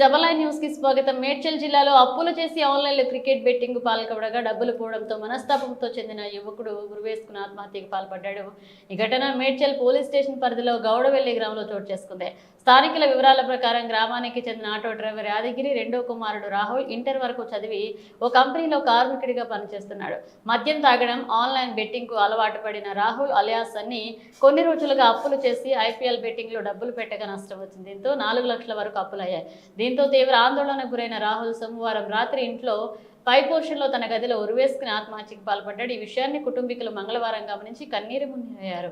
న్యూస్కి స్వాగతం. మేడ్చల్ జిల్లాలో అప్పులు చేసి ఆన్లైన్లో క్రికెట్ బెట్టింగ్ పాల్గొడగా డబ్బులు పోవడంతో మనస్తాపంతో చెందిన యువకుడు గురువేసుకుని ఆత్మహత్యకు పాల్పడ్డాడు. ఈ ఘటన మేడ్చల్ పోలీస్ స్టేషన్ పరిధిలో గౌడవెల్లి గ్రామంలో చోటు చేసుకుంది. స్థానికుల వివరాల ప్రకారం గ్రామానికి చెందిన ఆటో డ్రైవర్ యాదగిరి రెండో కుమారుడు రాహుల్ ఇంటర్ వరకు చదివి ఓ కంపెనీలో కార్మికుడిగా పనిచేస్తున్నాడు. మద్యం తాగడం ఆన్లైన్ బెట్టింగ్కు అలవాటు పడిన రాహుల్ అలియాస్ అన్ని కొన్ని రోజులుగా అప్పులు చేసి ఐపీఎల్ బెట్టింగ్లో డబ్బులు పెట్టగా నష్టం వచ్చింది. దీంతో నాలుగు లక్షల వరకు అప్పులయ్యాయి. దీంతో తీవ్ర ఆందోళనకు గురైన రాహుల్ సోమవారం రాత్రి ఇంట్లో పై పోర్షన్లో తన గదిలో ఉరివేసుకుని ఆత్మహత్యకు పాల్పడ్డాడు. ఈ విషయాన్ని కుటుంబీకులు మంగళవారం గమనించి కన్నీరు మునిగారు.